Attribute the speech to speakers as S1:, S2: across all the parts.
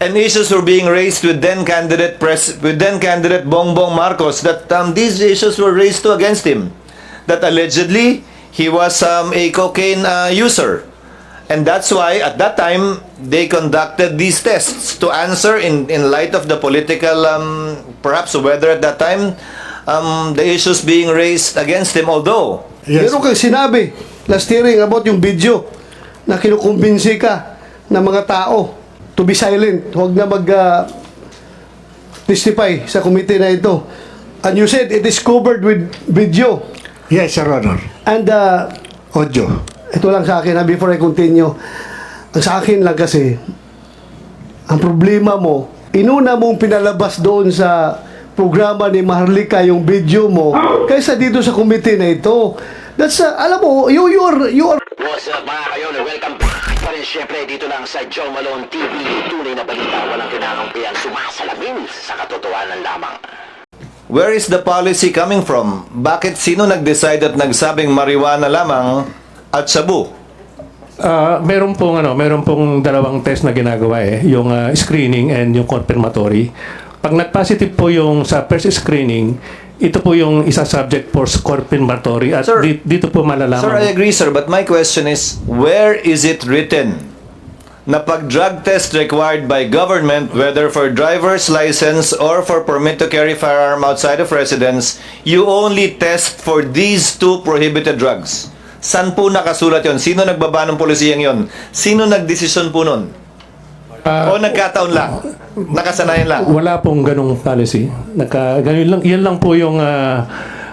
S1: and issues were being raised with then candidate pres with then candidate Bongbong Marcos that um, these issues were raised to against him that allegedly he was um, a cocaine uh, user and that's why at that time they conducted these tests to answer in in light of the political um, perhaps weather at that time um, the issues being raised against him although
S2: Yes.
S3: Meron kang sinabi last hearing about yung video na kinukumbinsi ka ng mga tao to be silent. Huwag na mag uh, testify sa committee na ito. And you said it is covered with video.
S2: Yes, Your Honor.
S3: And uh,
S2: Audio.
S3: ito lang sa akin ha, before I continue. Ang sa akin lang kasi, ang problema mo, inuna mong pinalabas doon sa programa ni Maharlika yung video mo kaysa dito sa committee na ito. That's, uh, alam mo, you, you are, you are
S4: What's up mga kayon? Welcome pa rin syempre dito lang sa Joe Malone TV. Tunay na balita, walang kinakampihan, sumasalamin sa katotohanan lamang.
S1: Where is the policy coming from? Bakit sino nag-decide at nagsabing marijuana lamang at shabu?
S5: Ah, meron pong ano, meron pong dalawang test na ginagawa eh, yung ah, screening and yung confirmatory. Pag nag-positive po yung sa first screening, ito po yung isa subject for confirmatory at
S1: Sir,
S5: di- dito po malalaman.
S1: Sir, I agree, sir. But my question is, where is it written na pag drug test required by government, whether for driver's license or for permit to carry firearm outside of residence, you only test for these two prohibited drugs? San po nakasulat yon? Sino nagbaba ng polisiyang yon? Sino nagdesisyon po nun?
S5: Ah,
S1: o nagkataon lang? Nakasanayan lang?
S5: Wala pong ganong policy. Nagka, ganun lang, yan lang po yung ah,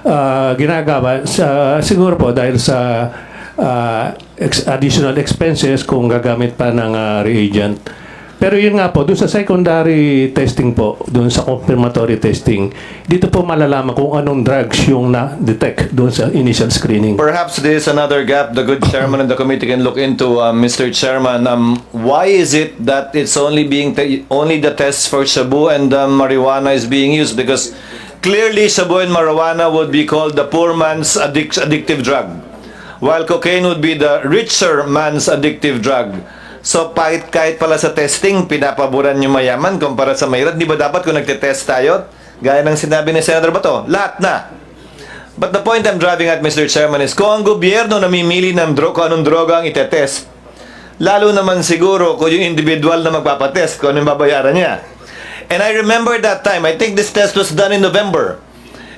S5: ah, ginagawa. Sa, siguro po dahil sa ah, ex- additional expenses kung gagamit pa ng ah, reagent. Pero yun nga po, dun sa secondary testing po, dun sa confirmatory testing, dito po malalaman kung anong drugs yung na-detect dun sa initial screening.
S1: Perhaps this is another gap the good chairman of the committee can look into, uh, Mr. Chairman. Um, why is it that it's only being only the tests for shabu and um, marijuana is being used? Because clearly shabu and marijuana would be called the poor man's addic- addictive drug, while cocaine would be the richer man's addictive drug. So kahit, kahit pala sa testing, pinapaboran yung mayaman kumpara sa mahirap, di ba dapat kung nagtitest tayo, gaya ng sinabi ni Senator Bato, lahat na. But the point I'm driving at, Mr. Chairman, is kung ang gobyerno namimili ng dro kung anong droga ang itetest, lalo naman siguro kung yung individual na magpapatest, kung anong babayaran niya. And I remember that time, I think this test was done in November,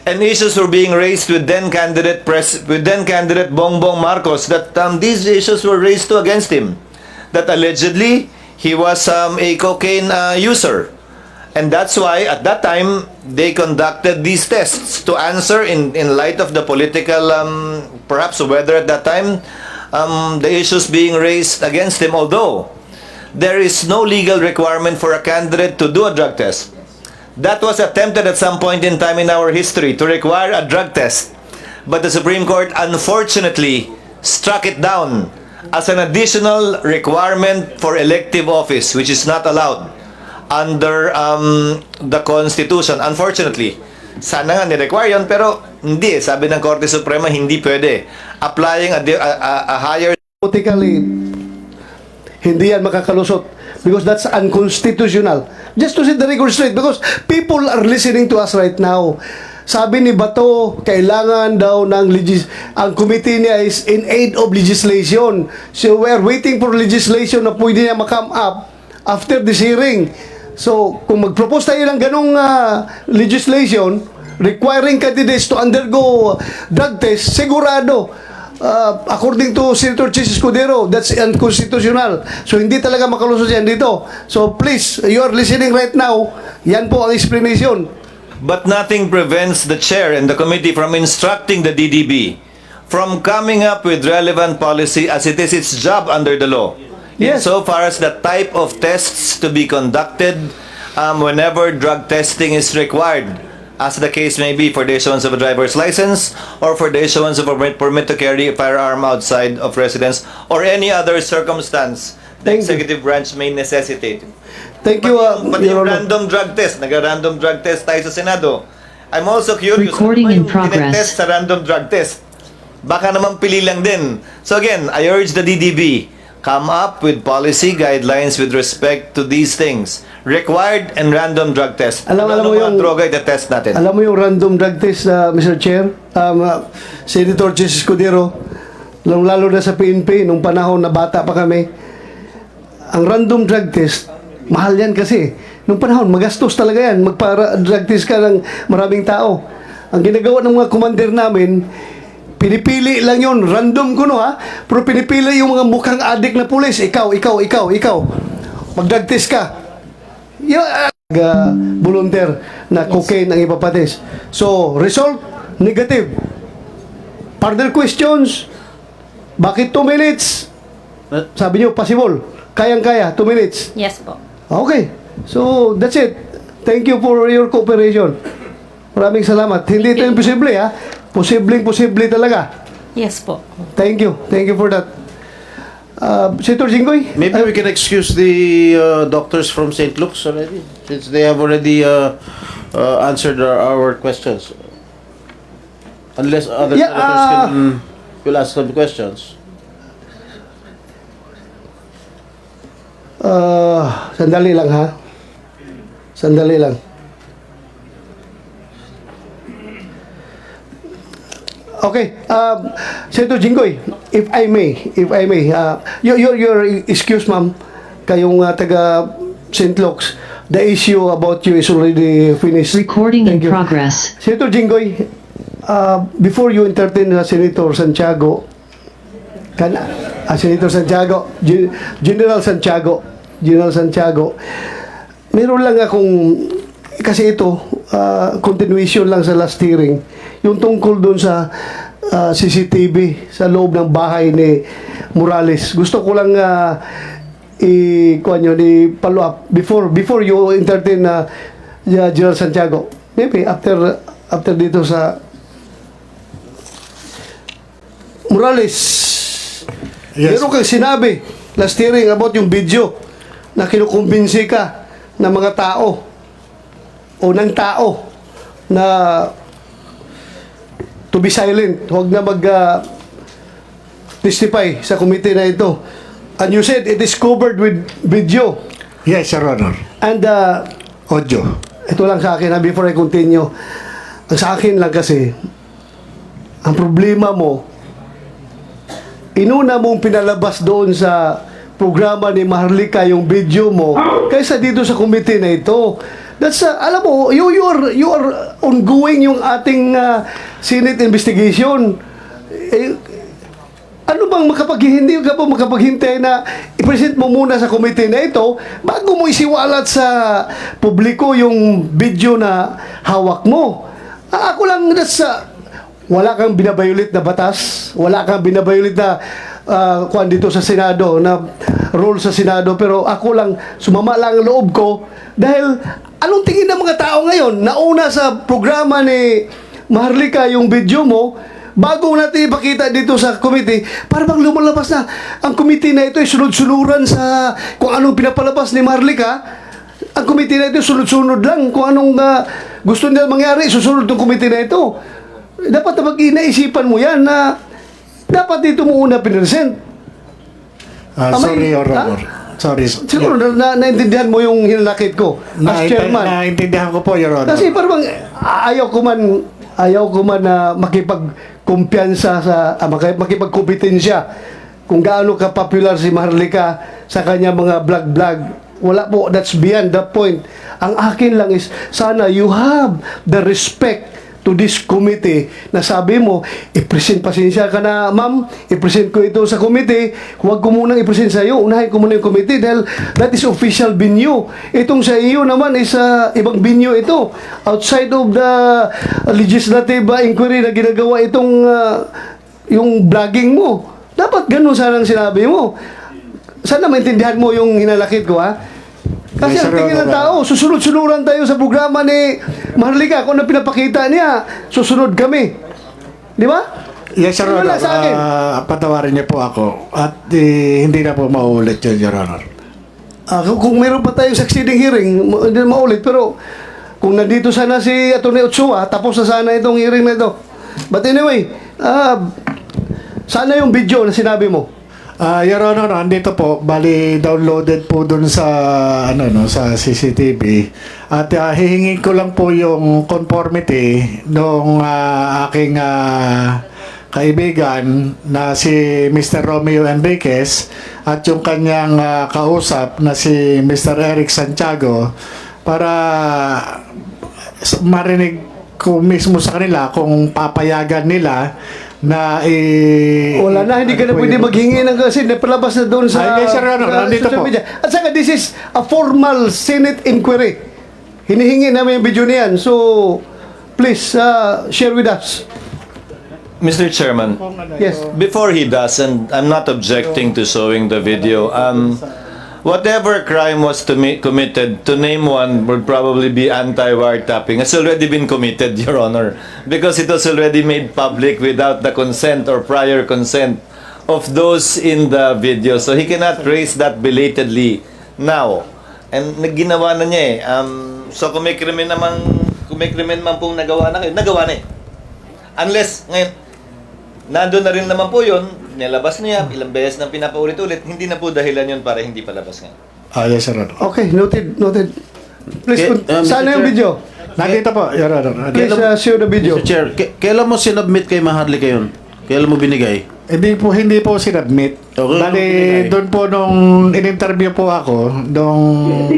S1: and issues were being raised with then candidate pres with then candidate Bongbong Marcos that um, these issues were raised to against him. That allegedly he was um, a cocaine uh, user. And that's why at that time they conducted these tests to answer in in light of the political um, perhaps weather at that time um, the issues being raised against him although there is no legal requirement for a candidate to do a drug test that was attempted at some point in time in our history to require a drug test but the Supreme Court unfortunately struck it down as an additional requirement for elective office which is not allowed under um, the Constitution. Unfortunately, sana nga ni-require yun, pero hindi. Sabi ng Korte Suprema, hindi pwede. Applying a, a- a higher
S3: politically hindi yan makakalusot because that's unconstitutional. Just to set the record straight because people are listening to us right now. Sabi ni Bato, kailangan daw ng legis ang committee niya is in aid of legislation. So we're waiting for legislation na pwede niya makam up after this hearing. So kung mag-propose tayo ng ganong ah, legislation requiring candidates to undergo drug test, sigurado Uh, according to Senator Chis Escudero, that's unconstitutional. So, hindi talaga makalusot yan dito. So, please, you are listening right now. Yan po ang explanation.
S1: But nothing prevents the chair and the committee from instructing the DDB from coming up with relevant policy as it is its job under the law.
S3: Yes.
S1: So far as the type of tests to be conducted um, whenever drug testing is required, as the case may be for the issuance of a driver's license or for the issuance of a permit, to carry a firearm outside of residence or any other circumstance the
S3: Thank you.
S1: executive branch may necessitate.
S3: Thank you, uh,
S1: Pati yung, pati
S3: Your
S1: yung
S3: Honor.
S1: random drug test, nag-random drug test tayo sa Senado. I'm also curious,
S6: Recording
S1: ano
S6: in
S1: yung
S6: progress.
S1: tinetest sa random drug test? Baka naman pili lang din. So again, I urge the DDB, come up with policy guidelines with respect to these things. Required and random drug test.
S3: Alam- alam
S1: Ano
S3: mo
S1: mga
S3: yung-
S1: droga itetest natin?
S3: Alam mo yung random drug test, uh, Mr. Chair? Um, uh, Senator Jesus Escudero, lalo, lalo na sa PNP, nung panahon na bata pa kami, ang random drug test, mahal yan kasi. Nung panahon, magastos talaga yan. Magpa-drug test ka ng maraming tao. Ang ginagawa ng mga commander namin, pinipili lang yon random ko no ha, pero pinipili yung mga mukhang adik na pulis. Ikaw, ikaw, ikaw, ikaw. Mag-drug test ka. Yung uh, volunteer na cocaine ang ipapatis. So, result, negative. Further questions, bakit 2 minutes? Sabi niyo, possible. Kayang-kaya, 2 minutes.
S6: Yes po.
S3: Okay. So, that's it. Thank you for your cooperation. Maraming salamat. Hindi ito imposible, ha? Posibleng posible talaga.
S6: Yes po.
S3: Thank you. Thank you for that. Uh, Senator Jinggoy?
S7: Maybe we can excuse the uh, doctors from St. Luke's already, since they have already uh, uh, answered our, our questions. Unless other
S3: Yeah,
S7: senators
S3: uh,
S7: can will ask some questions.
S3: Uh, sandali lang ha. Sandali lang. Okay, um, Senator Jinggoy, if I may, if I may, uh, your, your, your excuse ma'am, kayong uh, taga St. Luke's, the issue about you is already finished.
S8: Recording in
S3: Thank you.
S8: progress.
S3: Senator Jinggoy, uh, before you entertain uh, Senator Santiago, kan ah, Senator Santiago, Gen- General Santiago, General Santiago, meron lang akong, kasi ito, uh, continuation lang sa last hearing, yung tungkol doon sa uh, CCTV sa loob ng bahay ni Morales. Gusto ko lang uh, i kuan yun, i follow up before before you entertain uh, uh, General Santiago. Maybe after after dito sa Morales.
S2: Yes.
S3: Meron kang sinabi last hearing about yung video na kinukumbinsi ka ng mga tao o ng tao na to be silent. Huwag na mag uh, testify sa committee na ito. And you said it is covered with video.
S2: Yes, Your Honor.
S3: And uh,
S2: Audio.
S3: ito lang sa akin ha, before I continue. Ang sa akin lang kasi, ang problema mo, inuna mong pinalabas doon sa programa ni Maharlika yung video mo kaysa dito sa committee na ito. That's, uh, alam mo, you, you, are, you are ongoing yung ating uh, Senate investigation. Eh, ano bang makapag hindi ka pa makapaghintay na i-present mo muna sa committee na ito bago mo isiwalat sa publiko yung video na hawak mo. Ah, Ako lang nasa wala kang binabayulit na batas, wala kang binabayulit na uh, kuan dito sa Senado na rule sa Senado pero ako lang sumama lang ang loob ko dahil anong tingin ng mga tao ngayon nauna sa programa ni Maharlika yung video mo bago natin ipakita dito sa committee, para bang lumalabas na ang committee na ito ay sunod-sunuran sa kung anong pinapalabas ni Marlica. Ang committee na ito sunod-sunod lang kung anong ah, gusto nila mangyari, susunod ng committee na ito. Dapat na mag-inaisipan mo yan na dapat dito mo una pinresent.
S2: Ah,
S3: Tama
S2: sorry. Your? Honor. Sorry.
S3: Siguro na, na, naintindihan mo yung hinanakit ko as
S2: Na,
S3: chairman.
S2: naintindihan ko po, Your Honor.
S3: Kasi parang ayaw ko man ayaw ko man na makipagkumpiyansa sa ah, maki- makipagkompetensya kung gaano ka popular si Maharlika sa kanya mga vlog-vlog. Wala po, that's beyond the point. Ang akin lang is, sana you have the respect to this committee na sabi mo, i-present, pasensya ka na, ma'am, i-present ko ito sa committee, huwag ko munang i-present sa iyo, unahin ko muna yung committee dahil that is official venue. Itong sa iyo naman is uh, ibang venue ito. Outside of the legislative uh, inquiry na ginagawa itong uh, yung vlogging mo. Dapat ganun sanang sinabi mo. Sana maintindihan mo yung hinalakit ko, ha? Kasi ang
S2: sir,
S3: tingin ng tao, susunod-sunuran tayo sa programa ni Maharlika. Kung ano pinapakita niya, susunod kami. Di ba?
S2: Yes,
S3: Wala
S2: Honor.
S3: sa akin.
S2: Ah, patawarin niyo po ako. At eh, hindi na po mauulit yun, Your Honor.
S3: Ah, kung, kung meron pa tayong succeeding hearing, ma- hindi na maulit. Pero kung nandito sana si Atty. Ochoa, tapos na sana itong hearing na ito. But anyway, ah, sana yung video na sinabi mo.
S2: Ah, Your Honor, andito po, bali downloaded po dun sa ano no sa CCTV at ah, hihingin ko lang po yung conformity nung ah, aking ah, kaibigan na si Mr. Romeo Enriquez at yung kanyang ah, kausap na si Mr. Eric Santiago para marinig ko mismo sa kanila kung papayagan nila na i
S3: Wala na, hindi ka na pwede maghingi ng kasi napalabas na doon sa,
S2: Ay, Sir Honor,
S3: sa
S2: nandito
S3: social
S2: po.
S3: media. At saka, this is a formal Senate inquiry. Hinihingi namin yung video niyan. So, please, uh, share with us.
S1: Mr. Chairman,
S3: Yes.
S1: before he does, and I'm not objecting to showing the video, um, whatever crime was to me committed, to name one would probably be anti-wiretapping. It's already been committed, Your Honor, because it was already made public without the consent or prior consent of those in the video. So he cannot raise that belatedly now. And nagginawa na niya eh. Um, so kung may krimen naman, kung may krimen man pong nagawa na kayo, nagawa na eh. Unless, ngayon, nandun na rin naman po yun, nilabas niya, ilang beses nang pinapaulit-ulit, hindi na po dahilan yun para hindi palabas nga.
S2: Ah, yes, Your Honor.
S3: Okay, noted, noted. Please,
S7: Okay,
S3: kun-
S7: uh, Mr.
S3: saan na yung
S7: Chair.
S3: video?
S2: Nandito po, Your Honor.
S3: Please, uh, show the video.
S7: Mr. Chair, k- kailan mo sinubmit kay Maharlika yun? Kailan mo binigay?
S2: Hindi po, hindi po sinadmit.
S7: Okay,
S2: Bali,
S7: okay.
S2: doon po nung in-interview po ako, nung,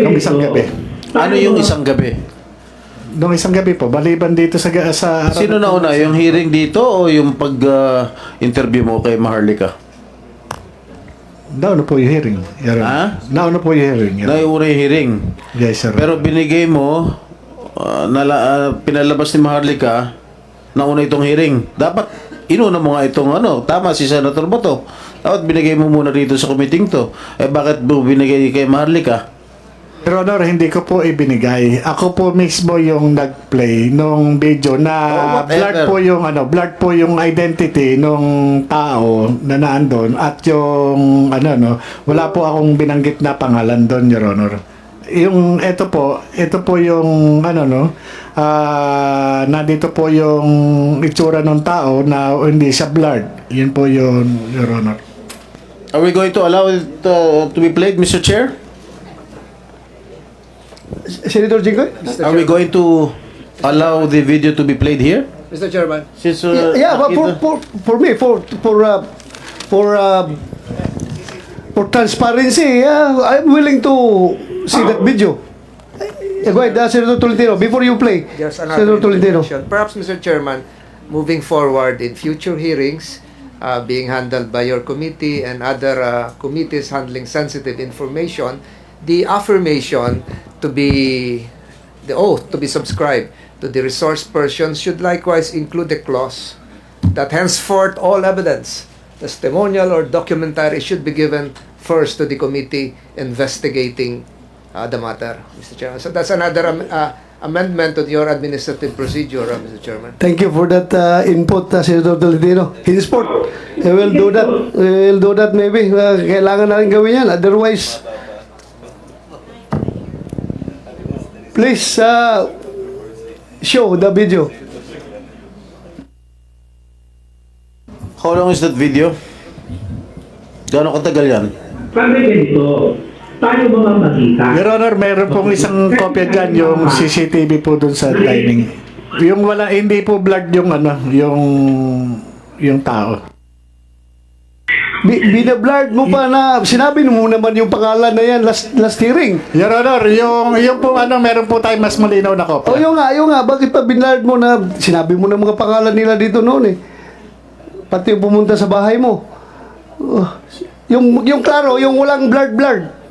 S2: nung isang gabi.
S7: Ano yung isang gabi?
S2: Nung isang gabi po, baliban dito sa, sa
S7: Sino na una? Yung hearing dito o yung pag-interview mo kay Maharlika?
S2: Nauna po yung hearing. Your Honor.
S7: Ha?
S2: Nauna po yung hearing. Your
S7: Na
S2: Honor.
S7: yung hearing.
S2: Yes, sir.
S7: Pero binigay mo, ah, nala, ah, pinalabas ni Maharlika na una itong hearing. Dapat inuna mo nga itong ano, tama si Senator Boto. Dapat binigay mo muna dito sa committee to. Eh bakit mo binigay kay Maharlika?
S2: Your Honor, hindi ko po ibinigay. Ako po mismo yung nag-play nung video na
S7: Oh,
S2: blurred po yung ano, blurred po yung identity nung tao na naandun at yung ano no, wala po akong binanggit na pangalan doon, Your Honor. Yung ito po, ito po yung ano no, ah nandito po yung itsura ng tao na hindi siya blurred. Yun po yun, Your Honor.
S7: Are we going to allow it uh, to be played, Mr. Chair?
S3: Senator Jinggoy?
S7: Are we going to allow the video to be played here?
S6: Mr. Chairman,
S7: Since, uh,
S3: yeah, but for, for, for me, for, for, uh, for, uh, for transparency, uh, I'm willing to see that video. Uh, Go ahead, uh, Senator Tolentino, before you play.
S6: there's another
S3: Senator Tolentino.
S6: information. Perhaps, Mr. Chairman, moving forward in future hearings uh, being handled by your committee and other uh, committees handling sensitive information, the affirmation to be, the oath to be subscribed to the resource person should likewise include the clause that henceforth all evidence, testimonial or documentary, should be given first to the committee investigating uh, the matter, Mr. Chairman. So that's another uh, amendment to your administrative procedure, uh, Mr. Chairman.
S3: Thank you for that uh, input, uh, Senator Tolentino. Henceforth, we will do that. We will do that maybe. Uh, kailangan na gawin yan. Otherwise, please uh, show the video.
S7: How long is that video? Gano'ng katagal yan?
S8: Kami ganito, tayo mga makita.
S2: Your Honor, meron pong isang kopya dyan, yung CCTV po dun sa dining. Yung wala, hindi po blurred yung ano, yung yung tao.
S3: Bi binablard mo pa na, sinabi mo naman yung pangalan na yan last, last hearing.
S2: Your Honor, yung, yung po ano, meron po tayo mas malinaw na
S3: O
S2: kopya.
S3: yung nga, yung nga, bakit pa binlard mo na, sinabi mo na mga pangalan nila dito noon eh. Pati yung pumunta sa bahay mo. Uh, yung, yung klaro, yung walang blurred-blurred.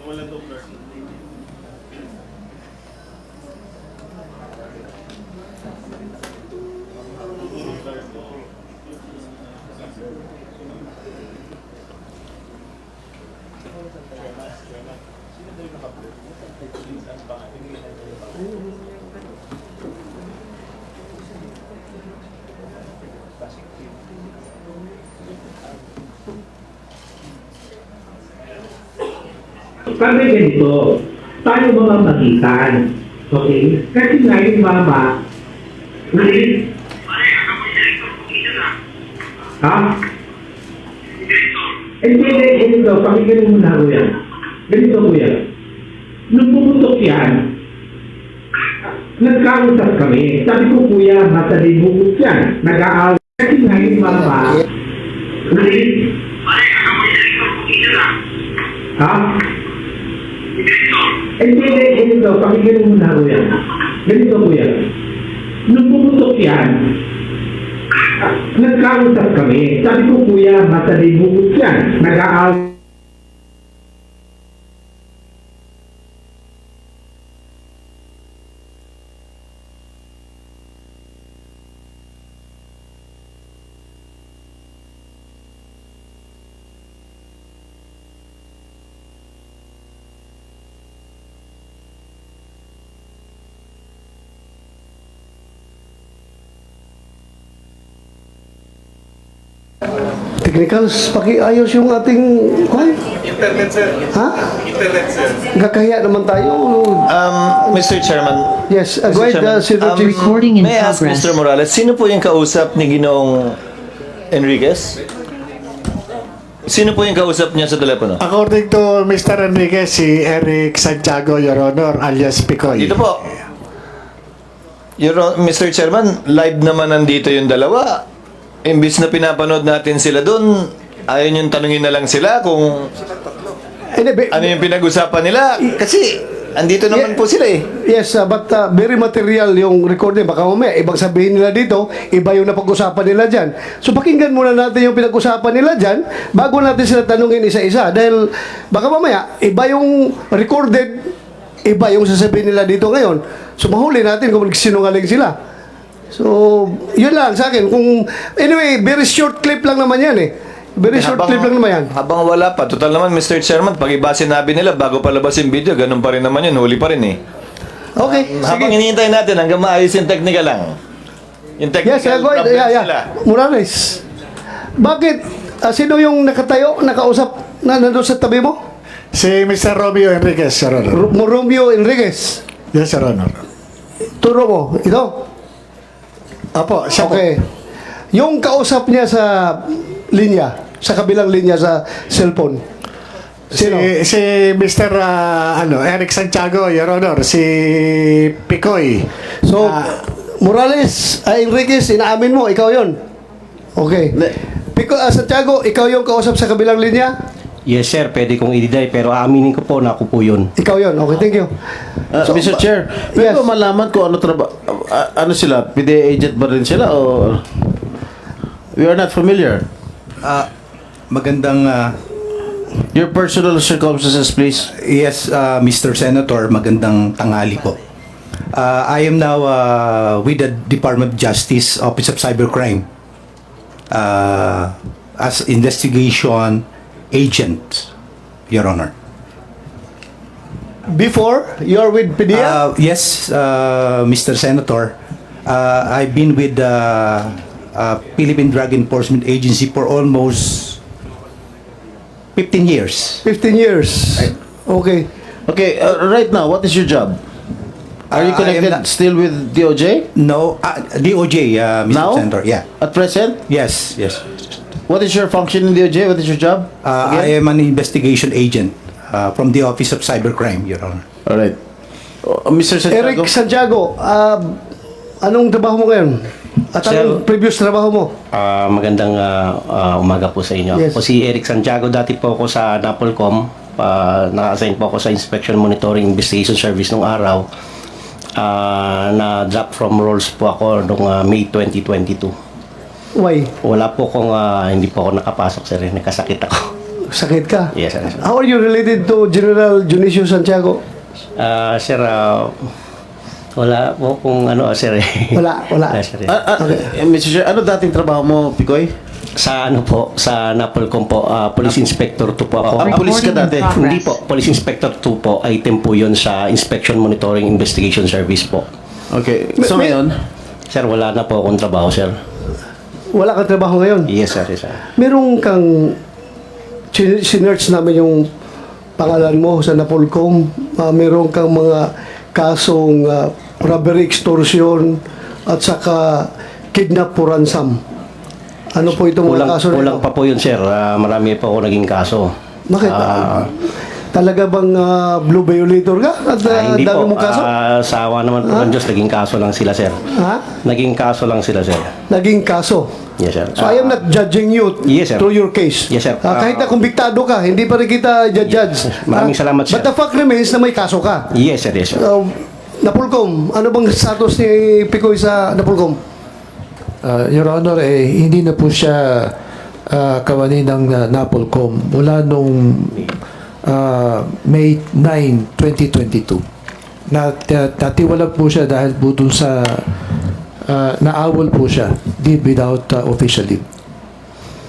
S8: Kami ganito, tayo mga magitan. Okay? Kasi nga yung mama, ulit. Ha? Hindi, hindi, ganito, pakinggan mo muna kuya. Ganito kuya. Nung pumutok yan, nagkausap kami. Sabi ko kuya, masalimugot yan. Nag-aaway. Kasi nga yung mama, Ha? Hindi, ganito, pakinggan mo muna kuya. Ganito kuya. Nung pumutok yan, nagkausap kami. Sabi ko, kuya, masalimugot yan. Nag-aaway.
S3: Technicals, pakiayos yung ating... Kwan?
S1: Internet, sir.
S3: Ha?
S1: Internet, sir.
S3: Gakaya naman tayo.
S1: Um, Mr. Chairman,
S3: Yes, uh,
S1: Mr.
S3: go ahead, uh,
S1: um.
S9: Recording in
S1: May I ask
S9: progress.
S1: Mr. Morales, sino po yung kausap ni Ginoong Enriquez? Sino po yung kausap niya sa telepono?
S2: According to Mr. Enriquez, si Eric Santiago, Your Honor, alias Picoy.
S1: Dito po. Your, Mr. Chairman, live naman nandito yung dalawa. Imbis na pinapanood natin sila doon, ayaw yung tanungin na lang sila kung
S3: be-
S1: ano yung pinag-usapan nila. Kasi, andito naman
S3: Yeah.
S1: po sila eh.
S3: Yes, uh, but uh, very material yung recording. Baka mamaya, ibang sabihin nila dito, iba yung napag-usapan nila dyan. So pakinggan muna natin yung pinag-usapan nila dyan bago natin sila tanungin isa-isa. Dahil baka mamaya, iba yung recorded, iba yung sasabihin nila dito ngayon. So mahuli natin kung sinungaling sila. So, yun lang sa akin. Kung, anyway, very short clip lang naman yan eh. Very short clip lang naman yan.
S1: Habang wala pa. Total naman, Mr. Chairman, pag iba sinabi nila bago palabas yung video, ganun pa rin naman yun. Huli pa rin eh.
S3: Okay, sige.
S1: Habang hinihintay natin hanggang maayos yung technical lang. Yung technical
S3: Yes, yeah,
S1: problems
S3: Yeah, yeah.
S1: nila.
S3: Morales, bakit, ah, sino yung nakatayo, nakausap na nandun sa tabi mo?
S2: Si Mr. Romeo Enriquez, Your Honor.
S3: R- Romeo Enriquez.
S2: Yes, Your Honor.
S3: Turo mo, ito?
S2: Apo, siya po.
S3: Okay. Yung kausap niya sa linya, sa kabilang linya sa cellphone. Sino?
S2: Si, si Mr. ah, ano, Eric Santiago, Your Honor. Si Picoy.
S3: So,
S2: Ah,
S3: Morales, ah, Enriquez, inaamin mo, ikaw yon. Okay. Pico, ah, Santiago, ikaw yung kausap sa kabilang linya?
S10: Yes sir, pwede kong i-deny pero aaminin ko po na ako po yun.
S3: Ikaw yon. Okay, thank you.
S7: Uh,
S3: So,
S7: Mr.
S3: ba-
S7: Chair,
S3: Yes.
S7: yes. ko malaman kung ano trabaho, ano sila, PDA agent ba rin sila o we are not familiar.
S11: Ah, magandang ah,
S7: Your personal circumstances, please.
S11: yes, ah, Mr. Senator, magandang tanghali po. Ah, I am now ah, with the Department of Justice Office of Cybercrime ah, as investigation agent, Your Honor.
S3: Before, you're with PDEA?
S11: Uh, yes, uh, Mr. Senator. Uh, I've been with the uh, Philippine Drug Enforcement Agency for almost 15 years.
S3: 15 years. Okay.
S7: Okay, uh, right now, what is your job? Are you
S11: Uh, I am
S7: connected
S11: not-
S7: still with DOJ?
S11: No, uh, DOJ, uh, Mr.
S7: Now?
S11: Senator. Yeah.
S7: At present?
S11: Yes, yes.
S7: What is your function in DOJ? What is your job?
S11: Uh? I am an investigation agent uh, from the Office of Cybercrime, Your Honor.
S7: All right. Uh, Mr. Santiago?
S3: Eric Santiago, ah, anong trabaho mo ngayon? At anong
S10: Sir-
S3: previous trabaho mo?
S10: Ah, magandang ah, ah, umaga po sa inyo.
S3: Yes.
S10: Ako si Eric Santiago, dati po ako sa Napolcom. Uh, naka-assign po ako sa Inspection Monitoring Investigation Service nung araw. Ah, na-drop from roles po ako noong ah, May 2022.
S3: Why?
S10: Wala po akong, ah, hindi po ako nakapasok sir. eh. Nagkasakit ako.
S3: Sakit ka?
S10: Yes, sir.
S3: How are you related to General Dionisio Santiago?
S10: Ah, sir, ah, wala po kung ano, ah, sir. eh.
S3: Wala, wala.
S10: sir, eh.
S7: Ah, ah, eh, Mr. Chair, ano dating trabaho mo, Picoy?
S10: Sa ano po, sa Napolcom po, ah, Police Inspector 2 po ako.
S7: Ah, police ka dati?
S10: Hindi po, Police Inspector 2 po, item po yun sa Inspection Monitoring Investigation Service po.
S7: Okay. So
S3: May-
S7: ngayon,
S10: Sir, wala na po akong trabaho, sir.
S3: Wala kang trabaho ngayon?
S10: Yes, sir, yes, sir.
S3: Meron kang sin- sinerch namin yung pangalan mo sa Napolcom. Ah, meron kang mga kasong ah, robbery extortion at saka kidnap for ransom. Ano po itong mga
S10: Kulang,
S3: kaso
S10: kulang pa po yun, sir. Ah, marami pa ako naging kaso.
S3: Bakit?
S10: Ah,
S3: Talaga bang ah, blue violator ka? At
S10: ah,
S3: uh,
S10: hindi
S3: dami
S10: po.
S3: mong kaso?
S10: Ah, sa awa naman po ng Diyos, naging kaso lang sila, sir.
S3: ha?
S10: Naging kaso lang sila, sir.
S3: Naging kaso.
S10: Yes, sir.
S3: So I am not judging you
S10: Yes, sir.
S3: through your case.
S10: Yes, sir.
S3: Ah, kahit na kumbiktado ka, hindi pa rin kita judge.
S10: Maraming salamat, sir.
S3: But the fact remains na may kaso ka.
S10: Yes, sir. Yes, sir.
S3: Uh, Napulcom, ano bang status ni Picoy sa Napulcom?
S5: Uh, Your Honor, eh, hindi na po siya uh, kawani ng uh, Napolcom mula nung uh, May 9, 2022. Nat, uh, natiwala po siya dahil po dun sa uh, naawol po siya did without uh, official leave.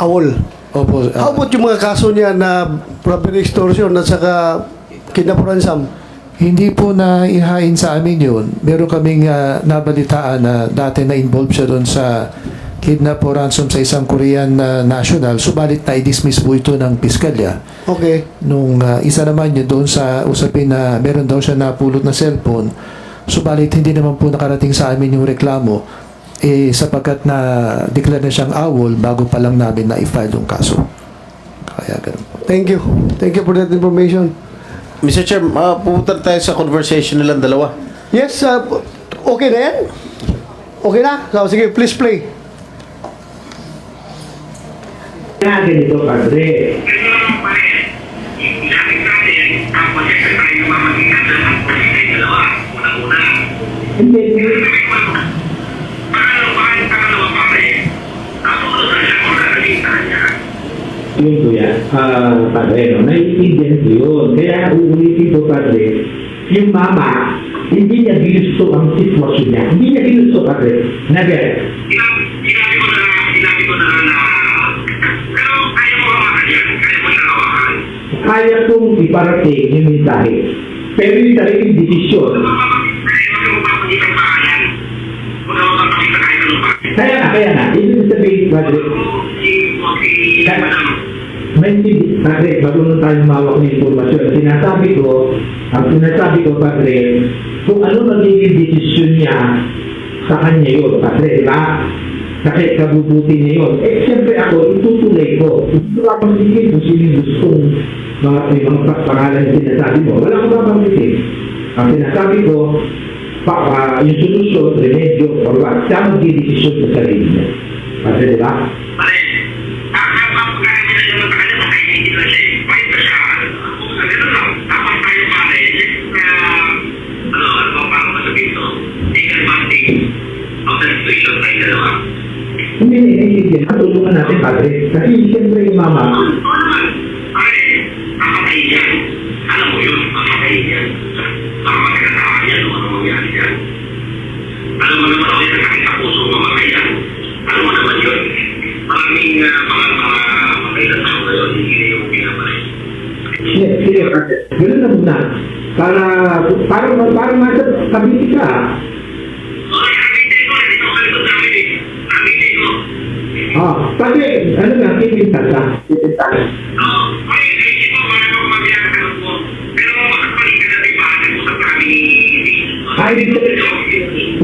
S3: Awol.
S5: Opo, uh,
S3: How about yung mga kaso niya na robbery extortion at saka kidnap ransom?
S5: Hindi po na ihain sa amin yun. Meron kaming ah, nabalitaan na dati na involved siya doon sa kidnap o ransom sa isang Korean na national. Subalit na i-dismiss po ito ng piskalya.
S3: Okay.
S5: Nung ah, isa naman yun doon sa usapin na meron daw siya napulot na cellphone. Subalit hindi naman po nakarating sa amin yung reklamo eh sapagkat na declare na siyang awol bago pa lang namin na i-file yung kaso. Kaya ganun po.
S3: Thank you. Thank you for that information.
S7: Mr. Chair, uh, pupunta tayo sa conversation nilang dalawa.
S3: Yes, uh, okay na yan? Okay na? So, sige, please play.
S8: Ganito, Padre. Hindi, yun kuya, ah, padre, no? naiintindihan ko yun. Kaya uulitin ko, padre, mama, hindi niya ginusto ang sitwasyon niya. Hindi niya ginusto, padre. Never.
S9: Kaya
S8: kong iparating yung mensahe. Pero yung sariling desisyon,
S9: Kaya
S8: na, kaya na, ibig sabihin, padre, hindi, padre, marunong tayong mawak ng informasyon. Sinasabi ko, ang sinasabi ko, padre, kung ano magiging desisyon niya sa kanya yun, padre, di ba? Kasi kabubuti niya yun. Eh, siyempre ako, itutuloy ko. Gusto ko pagsigil kung sino gustong mga, yung pa- pangalan na sinasabi mo. Wala akong papanggitin. Ang sinasabi ko, pa, ah, yung solusyon, remedyo, or what, siya magdidesisyon sa sarili niya. Padre, di ba?
S9: yung.
S8: Hindi, hindi, hindi. Matulungan natin, padre. Kasi siyempre yung mama,
S9: yan. Alam mo yun, nakakain yan. Baka magkakatawa yan o ano mangyari yan. Alam mo naman ako yan, nakakita puso mamatay yan. Alam mo naman yun. Maraming uh, mga mga matay na tao ngayon, hindi na yung pinapalay.
S8: sige, sige. Ganun na muna. Para, para, para masa kabiti ka. Ah, padre, ano nga, kipintas ka. Kipintas.
S9: Oo,
S8: Ah, ibig sabihin,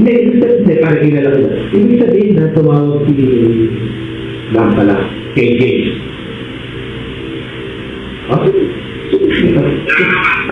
S8: hindi, ibig sabihin, parang kilala ko. Ibig sabihin na tumawag si Bang pala, James. Okay.